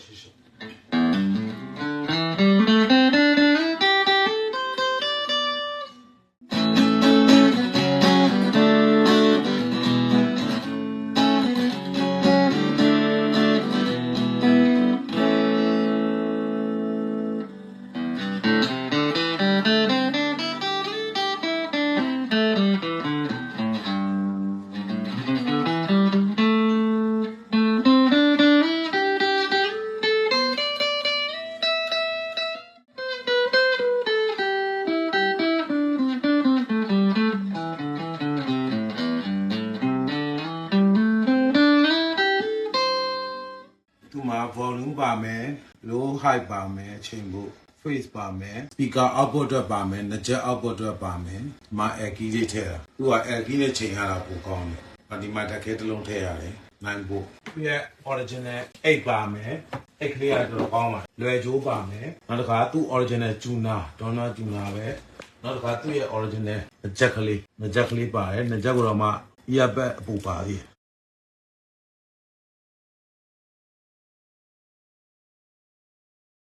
শিশু ပါမယ် low height ပါမယ်အချိန်ဖို့ face ပါမယ် speaker output အတွက်ပါမယ်နှကြက် output အတွက်ပါမယ်ဒီမှာ air key လေးထည့်တာသူက air key နဲ့ချိန်ရတာပိုကောင်းတယ်အဒီမှာတက်ခဲတစ်လုံးထည့်ရတယ်နိုင်ဖို့သူရဲ့ original 8ပါမယ်အဲ့ကလေးကတော့ကောင်းပါလွယ်ကြိုးပါမယ်နောက်တစ်ခါသူ့ original tuner donor tuner ပဲနောက်တစ်ခါသူ့ရဲ့ original နှကြက်ကလေးနှကြက်ကလေးပါတယ်နှကြက်ကတော့မှ earbud အပူပါသေးတယ်